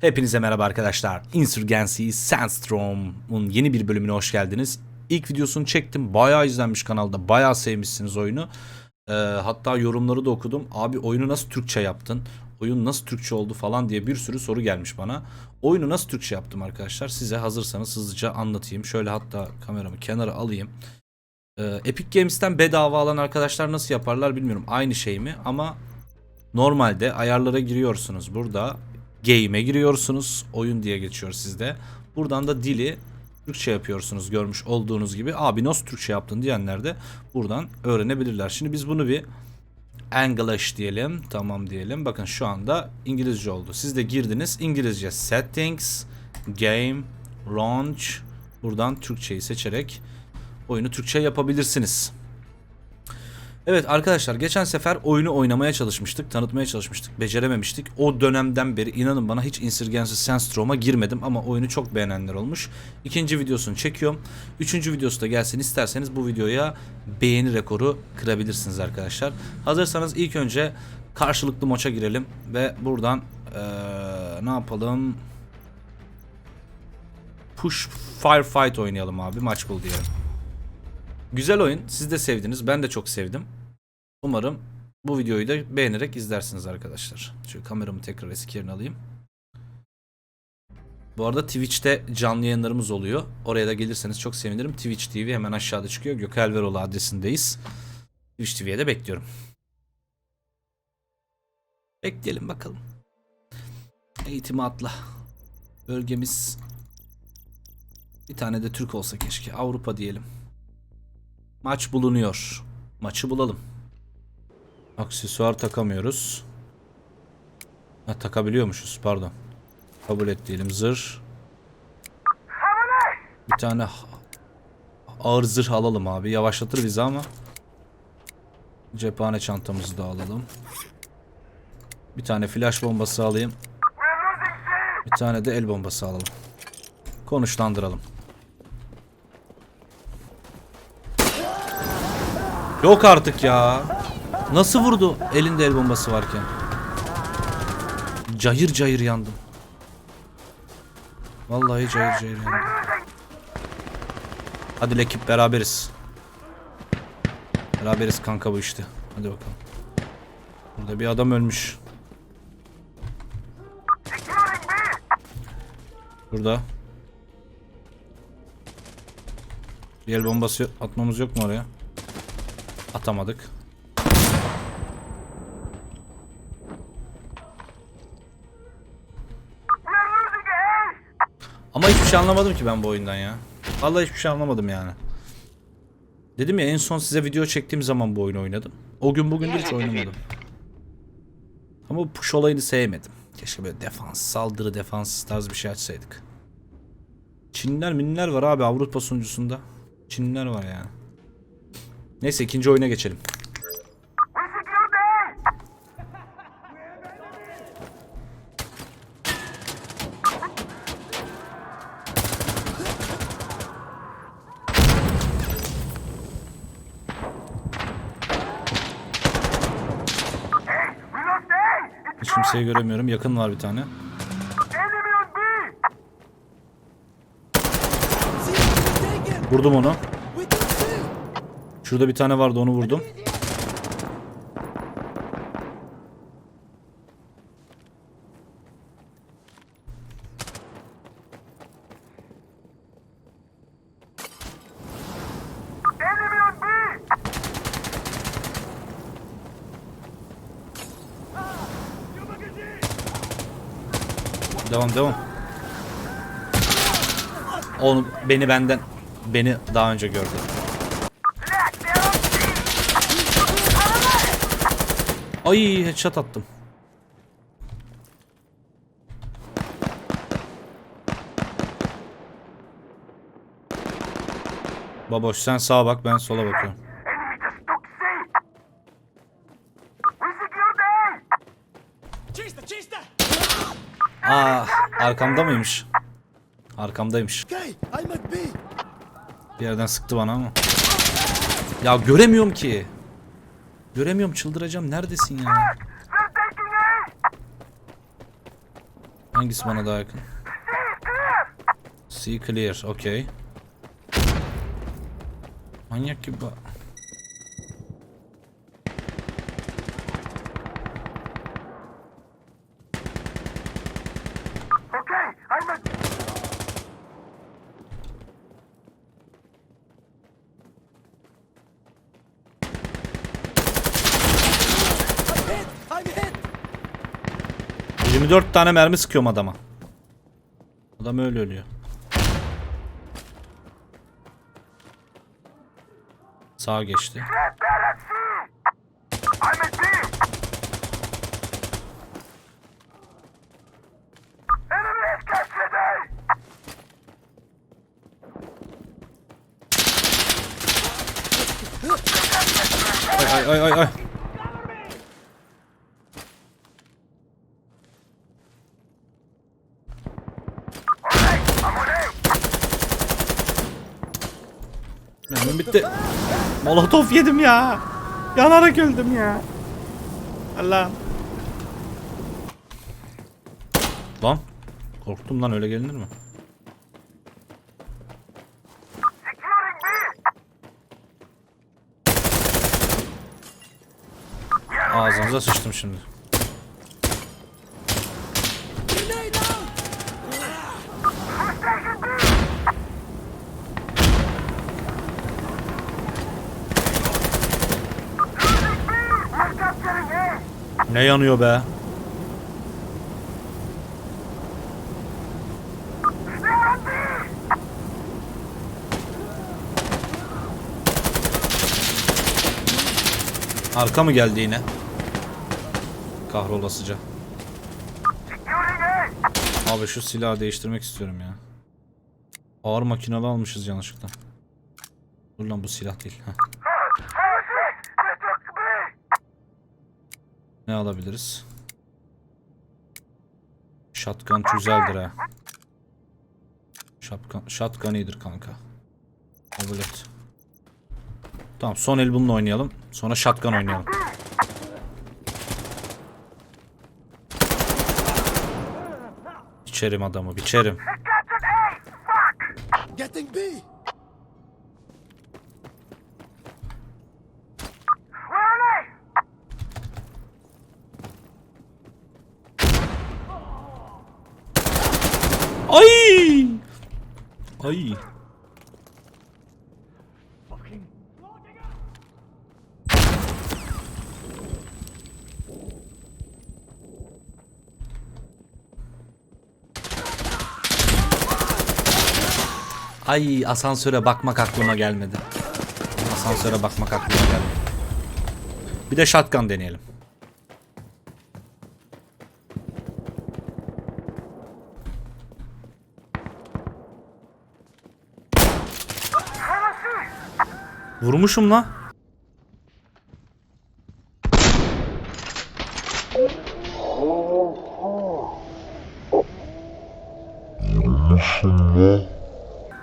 Hepinize merhaba arkadaşlar. Insurgency Sandstorm'un yeni bir bölümüne hoş geldiniz. İlk videosunu çektim. Bayağı izlenmiş kanalda. Bayağı sevmişsiniz oyunu. Ee, hatta yorumları da okudum. Abi oyunu nasıl Türkçe yaptın? Oyun nasıl Türkçe oldu falan diye bir sürü soru gelmiş bana. Oyunu nasıl Türkçe yaptım arkadaşlar? Size hazırsanız hızlıca anlatayım. Şöyle hatta kameramı kenara alayım. Ee, Epic Games'ten bedava alan arkadaşlar nasıl yaparlar bilmiyorum. Aynı şey mi? Ama normalde ayarlara giriyorsunuz. Burada game'e giriyorsunuz. Oyun diye geçiyor sizde. Buradan da dili Türkçe yapıyorsunuz görmüş olduğunuz gibi. Abi nasıl Türkçe yaptın diyenler de buradan öğrenebilirler. Şimdi biz bunu bir English diyelim. Tamam diyelim. Bakın şu anda İngilizce oldu. Siz de girdiniz. İngilizce settings, game, launch. Buradan Türkçeyi seçerek oyunu Türkçe yapabilirsiniz. Evet arkadaşlar geçen sefer oyunu oynamaya çalışmıştık, tanıtmaya çalışmıştık, becerememiştik. O dönemden beri inanın bana hiç Insurgency Sandstorm'a girmedim ama oyunu çok beğenenler olmuş. İkinci videosunu çekiyorum. Üçüncü videosu da gelsin isterseniz bu videoya beğeni rekoru kırabilirsiniz arkadaşlar. Hazırsanız ilk önce karşılıklı maça girelim ve buradan eee, ne yapalım? Push Firefight oynayalım abi maç bul diyelim. Güzel oyun. Siz de sevdiniz. Ben de çok sevdim. Umarım bu videoyu da beğenerek izlersiniz arkadaşlar. Şöyle kameramı tekrar eski yerine alayım. Bu arada Twitch'te canlı yayınlarımız oluyor. Oraya da gelirseniz çok sevinirim. Twitch TV hemen aşağıda çıkıyor. Gökhan Veroğlu adresindeyiz. Twitch TV'ye de bekliyorum. Bekleyelim bakalım. Eğitimi atla. Bölgemiz bir tane de Türk olsa keşke. Avrupa diyelim. Maç bulunuyor. Maçı bulalım. Aksesuar takamıyoruz. Ha, takabiliyormuşuz pardon. Kabul et diyelim zırh. Bir tane ağır zırh alalım abi. Yavaşlatır bizi ama. Cephane çantamızı da alalım. Bir tane flash bombası alayım. Bir tane de el bombası alalım. Konuşlandıralım. Yok artık ya. Nasıl vurdu elinde el bombası varken? Cayır cayır yandım. Vallahi cayır cayır yandım. Hadi ekip beraberiz. Beraberiz kanka bu işte. Hadi bakalım. Burada bir adam ölmüş. Burada. Bir el bombası atmamız yok mu oraya? Atamadık. Ama hiçbir şey anlamadım ki ben bu oyundan ya. Vallahi hiçbir şey anlamadım yani. Dedim ya en son size video çektiğim zaman bu oyunu oynadım. O gün bugün hiç oynamadım. Ama bu push olayını sevmedim. Keşke böyle defans, saldırı defans tarzı bir şey açsaydık. Çinliler minler var abi Avrupa sunucusunda. Çinliler var yani. Neyse ikinci oyuna geçelim. Hiç kimseyi göremiyorum. Yakın var bir tane. Vurdum onu. Şurada bir tane vardı onu vurdum. Beni benden beni daha önce gördü. Ay headshot attım. Baboş sen sağa bak ben sola bakıyorum. Aa arkamda mıymış? Arkamdaymış. Okay. Bir yerden sıktı bana ama. Ya göremiyorum ki. Göremiyorum çıldıracağım. Neredesin ya? Hangisi bana daha yakın? See clear. Okey. Manyak gibi. ba- Okay, I'm a... I'm hit! 24 tane mermi sıkıyorum adama. Adam öyle ölüyor. Sağa geçti. Get that at C! I'm at B! Enemy has captured A! Ay ay ay ay ay. Alright, I'm on A! Mermim bitti. Molotof yedim ya. Yanarak öldüm ya. Allah. Lan. Korktum lan öyle gelinir mi? Ağzınıza sıçtım şimdi. Ne yanıyor be? Arka mı geldi yine? Kahrolasıca. Abi şu silahı değiştirmek istiyorum ya. Ağır makinalı almışız yanlışlıkla. Dur lan bu silah değil. Heh. Ne alabiliriz? Shotgun güzeldir ha. Shotgun, shotgun iyidir kanka. Kabul et. Tamam son el bununla oynayalım. Sonra shotgun oynayalım. Biçerim adamı biçerim. Getting B. Ay! Ay asansöre bakmak aklıma gelmedi. Asansöre bakmak aklıma gelmedi. Bir de shotgun deneyelim. Vurmuşum la.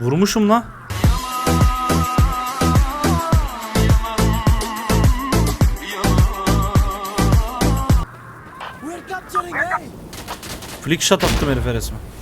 Vurmuşum la. We're capturing A. Flick shot attım herife resmen.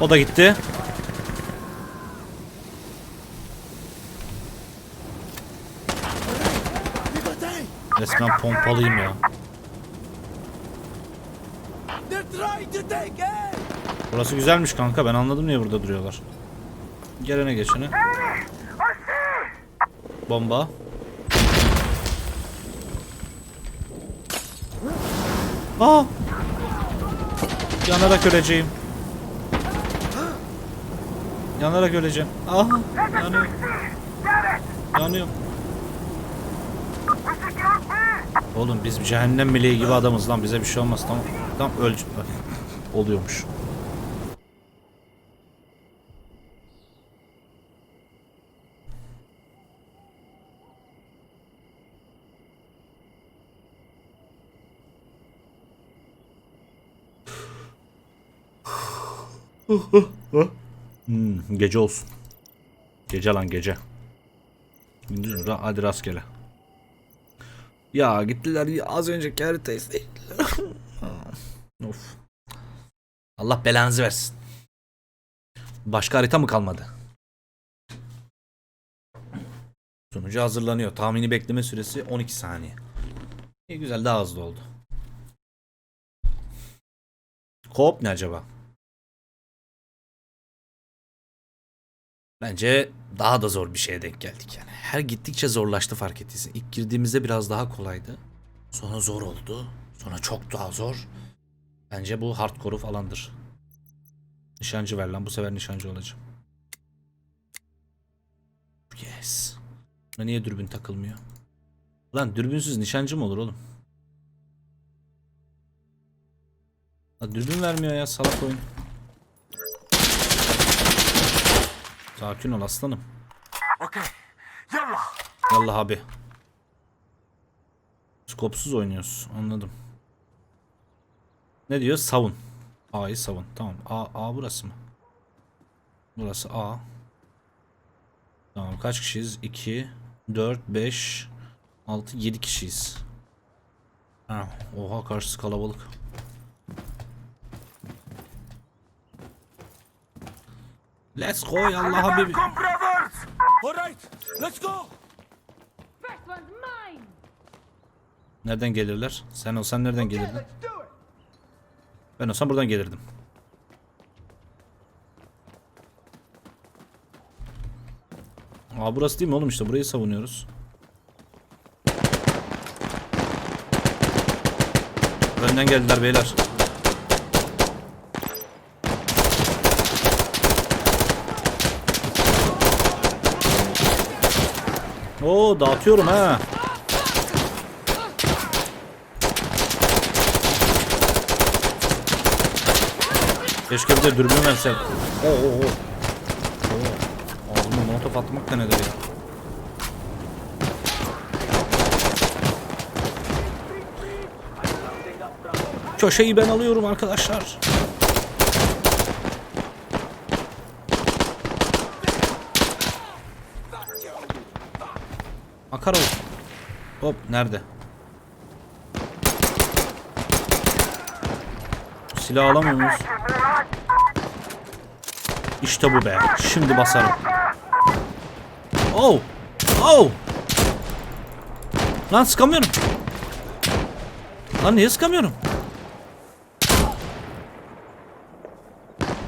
O da gitti. Resmen pompalıyım ya. Burası güzelmiş kanka. Ben anladım niye burada duruyorlar. Gelene geçene. Bomba. Aa! Yanarak öleceğim. Yanarak öleceğim. Ah yanıyorum. Yanıyorum. Oğlum biz cehennem meleği gibi adamız lan bize bir şey olmaz tamam. Tam öl oluyormuş. Huh huh huh. Hmm, gece olsun. Gece lan gece. Ra- Hadi rastgele. Ya gittiler ya az önceki haritayı of. Allah belanızı versin. Başka harita mı kalmadı? Sonucu hazırlanıyor. Tahmini bekleme süresi 12 saniye. İyi güzel daha hızlı oldu. Koop ne acaba? Bence daha da zor bir şeye denk geldik yani. Her gittikçe zorlaştı fark ettiysen. İlk girdiğimizde biraz daha kolaydı. Sonra zor oldu. Sonra çok daha zor. Bence bu hardcore'u falandır. Nişancı ver lan bu sefer nişancı olacağım. Yes. Buna niye dürbün takılmıyor? Lan dürbünsüz nişancı mı olur oğlum? Ha, dürbün vermiyor ya salak oyun. Sakin ol aslanım. Okay. Yallah. Yallah abi. Skopsuz oynuyoruz. Anladım. Ne diyor? Savun. A'yı savun. Tamam. A, A burası mı? Burası A. Tamam. Kaç kişiyiz? 2, 4, 5, 6, 7 kişiyiz. Ha, oha karşısı kalabalık. Let's go Allah'a bir... Alright, let's go! First one's mine! Nereden gelirler? Sen olsan nereden gelirdin? Ben olsam buradan gelirdim. Aa burası değil mi oğlum işte burayı savunuyoruz. Önden geldiler beyler. Oo dağıtıyorum ha. Keşke bir de dürbün versek. Oo oo oo. Oo. Ağzıma molotof atmak da nedir ya? Köşeyi ben alıyorum arkadaşlar. Makarov. Hop nerede? Silah alamıyor muyuz? İşte bu be. Şimdi basarım. Oh! Oh! Lan sıkamıyorum. Lan niye sıkamıyorum?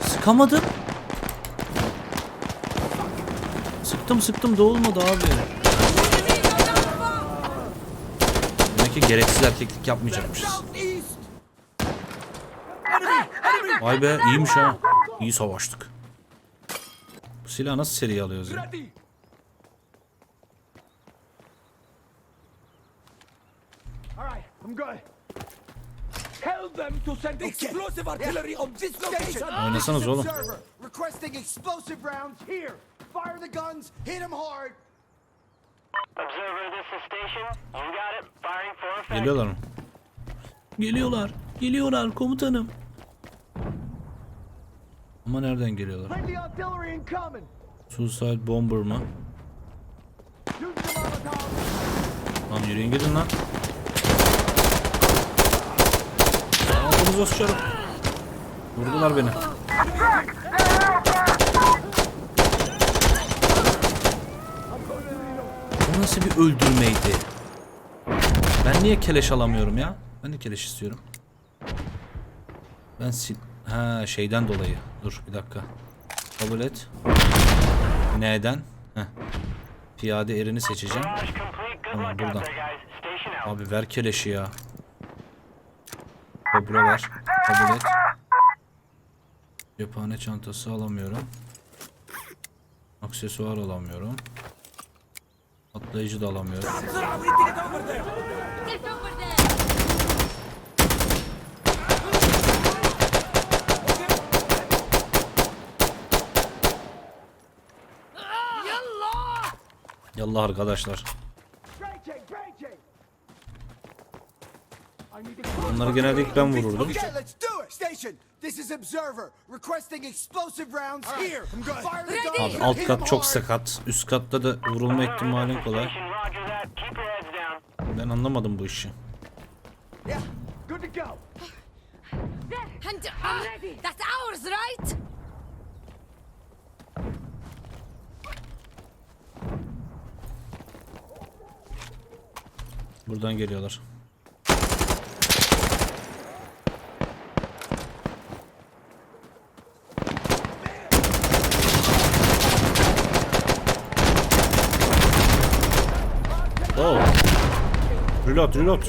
Sıkamadım. Sıktım sıktım da olmadı abi. Demek ki gereksiz erkeklik yapmayacakmışız. Vay be iyiymiş ha. İyi savaştık. Bu silahı nasıl seriye alıyoruz ya? Ready. all right I'm good Tell them to send explosive artillery on this location. Oynasanız oğlum. Requesting explosive rounds here. Fire the guns, hit him hard. Geliyorlar mı? Geliyorlar. Geliyorlar komutanım. Ama nereden geliyorlar? Suicide bomber mı? Lan yürüyün gidin lan. Ağzınıza sıçarım. Vurdular beni. Nasıl bir öldürmeydi? Ben niye keleş alamıyorum ya? Ben de keleş istiyorum. Ben sil... Ha şeyden dolayı. Dur bir dakika. Kabul et. Neden? Heh. Piyade erini seçeceğim. Tamam, buradan. Abi ver keleşi ya. Kobra ver. Kabul et. Cephane çantası alamıyorum. Aksesuar alamıyorum. Atlayıcı da there! Yallah arkadaşlar. Onları genelde ben vururdum. Station, this is Observer. Requesting explosive rounds here. Fire the guns. Abi alt kat çok sakat. Üst katta da vurulma ihtimali kolay. Station, roger that. Keep your heads down. Ben anlamadım bu işi. Yeah, good to go. And uh, that's ours, right? Buradan geliyorlar. Reload, reload.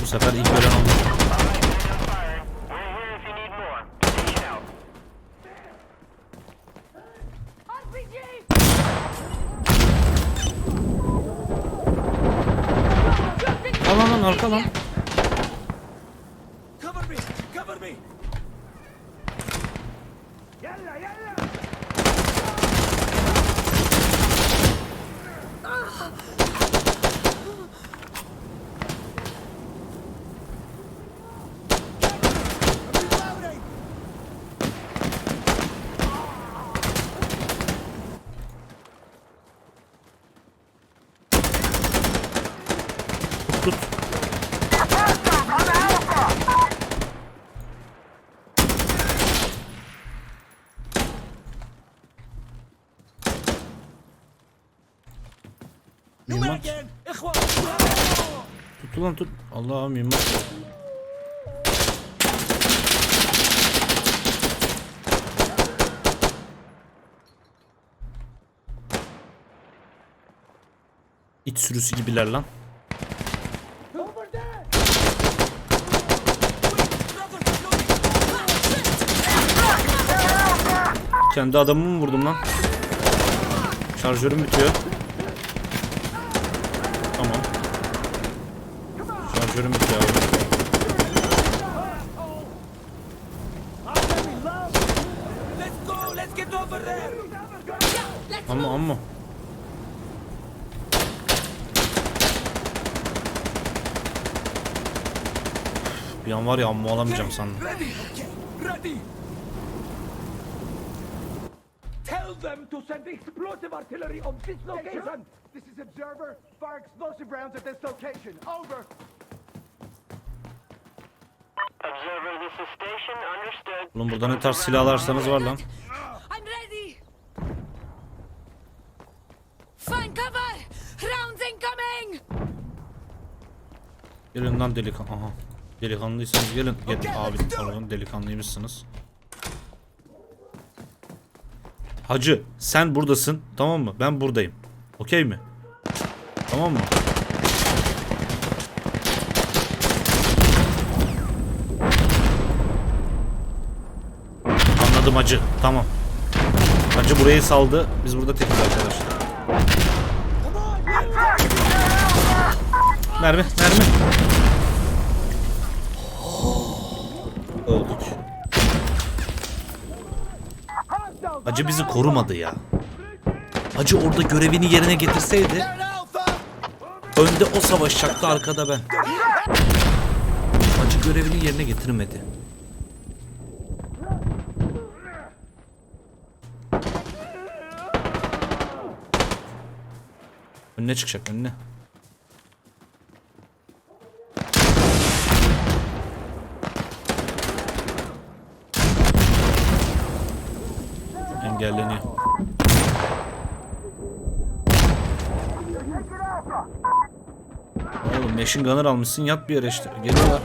Bu sefer ilk Allah'ım mühimmat. İç sürüsü gibiler lan. Kendi adamımı mı vurdum lan? Şarjörüm bitiyor. Tamam. Get over there! Amma amma. Bir an var ya amma alamayacağım sandım. Tell them to send explosive artillery on this location! This is Observer. Fire explosive rounds at this location. Over. Observer, this is station. Understood. Oğlum burada ne tarz silah ararsanız var lan. Gelin lan delikan. Aha. Delikanlıysanız gelin. Gelin abi pardon delikanlıymışsınız. Hacı sen buradasın tamam mı? Ben buradayım. Okey mi? Tamam mı? Anladım hacı. Tamam. Hacı burayı saldı. Biz burada tekiz arkadaşlar. Mermi, mermi. Öldük. Hacı bizi korumadı ya. Hacı orada görevini yerine getirseydi önde o savaşacaktı arkada ben. Hacı görevini yerine getirmedi. Önüne çıkacak önüne. Engelleniyor. Oğlum machine gunner almışsın yat bir yere işte. Geliyorlar.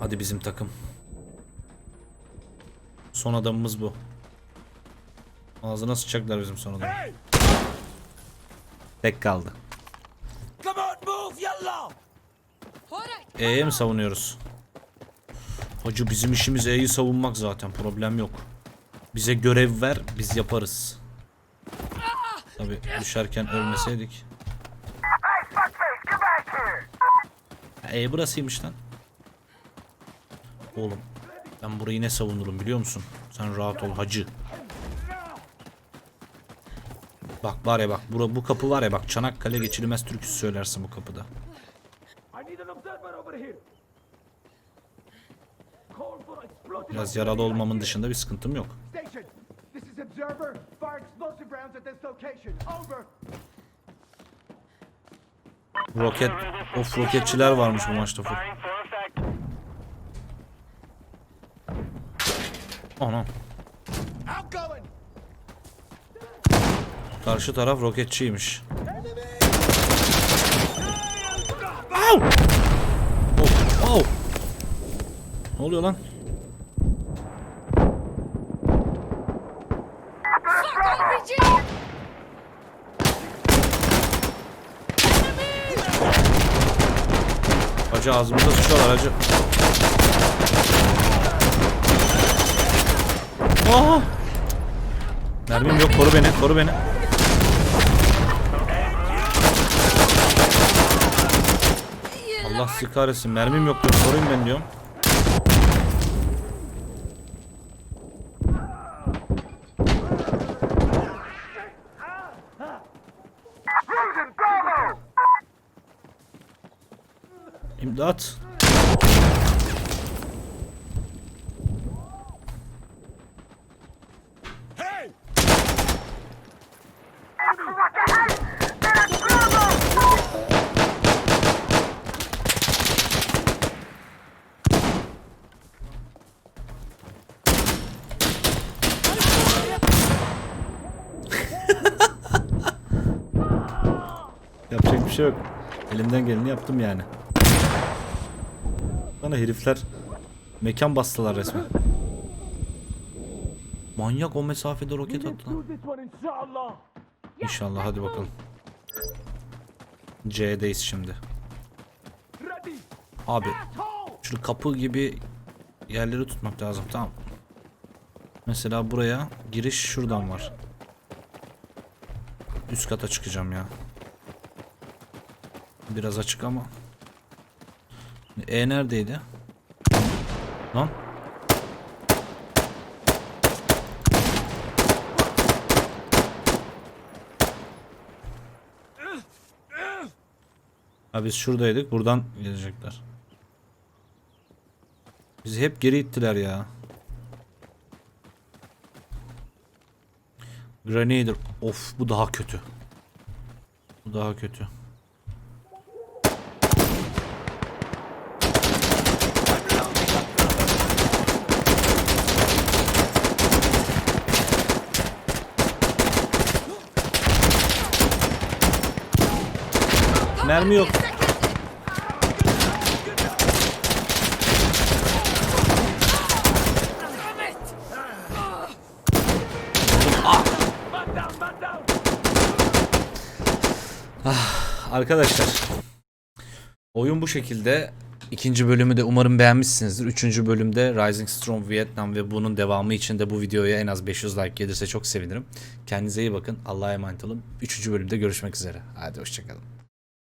Hadi bizim takım. Son adamımız bu. Ağzına sıçacaklar bizim son adamı. Tek kaldı. E'ye mi savunuyoruz? Hacı bizim işimiz E'yi savunmak zaten problem yok. Bize görev ver biz yaparız. Tabi düşerken ölmeseydik. E burasıymış lan. Oğlum Ben burayı ne savunurum biliyor musun? Sen rahat ol hacı. Bak var ya bak bura, bu kapı var ya bak Çanakkale geçirilmez türküsü söylersin bu kapıda. Biraz yaralı olmamın dışında bir sıkıntım yok. Roket, of roketçiler varmış bu maçta. Anam. Karşı taraf roketçiymiş. Au! Oh, oh. Ne oluyor lan? Hacı ağzımıza sıçıyorlar hacı. Aha! Mermim yok koru beni koru beni. Allah sizi mermim yok diyor koruyun beni diyorum. İmdat. Yapacak bir şey yok. Elimden geleni yaptım yani. Bana herifler mekan bastılar resmen. Manyak o mesafede roket attı lan. İnşallah hadi bakalım. C'deyiz şimdi. Abi şu kapı gibi yerleri tutmak lazım tamam. Mesela buraya giriş şuradan var. Üst kata çıkacağım ya. Biraz açık ama. E neredeydi? Lan. Ha biz şuradaydık. Buradan gelecekler. Bizi hep geri ittiler ya. Grenadier. Of bu daha kötü. Bu daha kötü. Mermi yok. Down. Arkadaşlar oyun bu şekilde. İkinci bölümü de umarım beğenmişsinizdir. Üçüncü bölümde Rising Storm Vietnam ve bunun devamı için de bu videoya en az 500 like gelirse çok sevinirim. Kendinize iyi bakın. Allah'a emanet olun. Üçüncü bölümde görüşmek üzere. Hadi hoşçakalın.